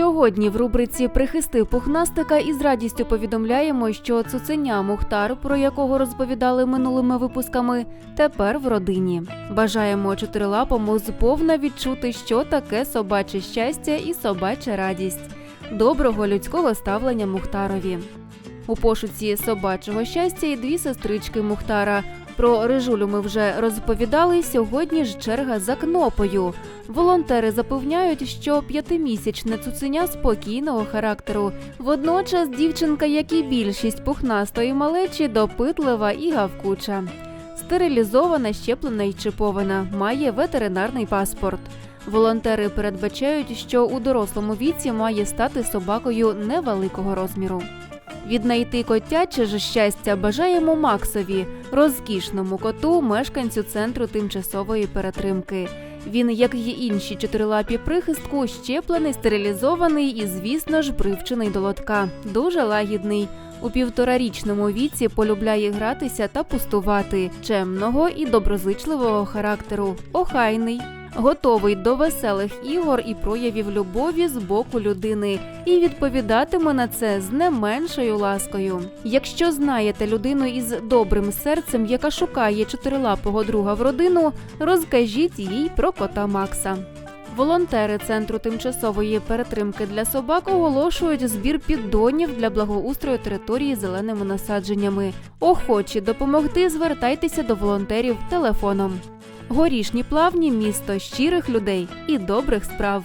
Сьогодні в рубриці Прихистив пухнастика із радістю повідомляємо, що цуценя Мухтар, про якого розповідали минулими випусками, тепер в родині. Бажаємо чотирилапому зповна відчути, що таке собаче щастя і собача радість. Доброго людського ставлення Мухтарові. У пошуці собачого щастя і дві сестрички Мухтара. Про рижулю ми вже розповідали. Сьогодні ж черга за кнопою. Волонтери запевняють, що п'ятимісячне цуценя спокійного характеру. Водночас дівчинка, як і більшість пухнастої малечі, допитлива і гавкуча. Стерилізована, щеплена і чипована, має ветеринарний паспорт. Волонтери передбачають, що у дорослому віці має стати собакою невеликого розміру. Віднайти котяче ж щастя бажаємо Максові, розкішному коту, мешканцю центру тимчасової перетримки. Він, як і інші чотирилапі прихистку, щеплений, стерилізований і, звісно ж, привчений до лотка. Дуже лагідний. У півторарічному віці полюбляє гратися та пустувати, чемного і доброзичливого характеру, охайний. Готовий до веселих ігор і проявів любові з боку людини і відповідатиме на це з не меншою ласкою. Якщо знаєте людину із добрим серцем, яка шукає чотирилапого друга в родину, розкажіть їй про кота Макса. Волонтери центру тимчасової перетримки для собак оголошують збір піддонів для благоустрою території зеленими насадженнями. Охочі допомогти, звертайтеся до волонтерів телефоном. Горішні плавні місто щирих людей і добрих справ.